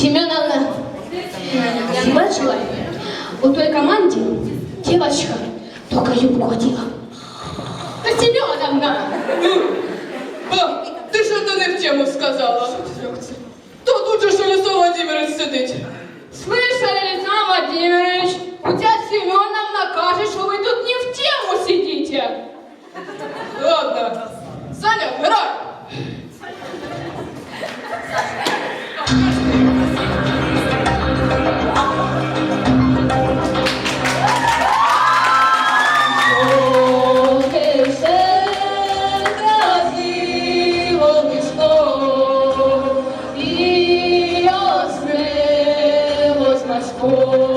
Семеновна, ты бачила? У той команде девочка только юбку одела. Да Семеновна! Ба, ти що то не в тему сказала? Oh.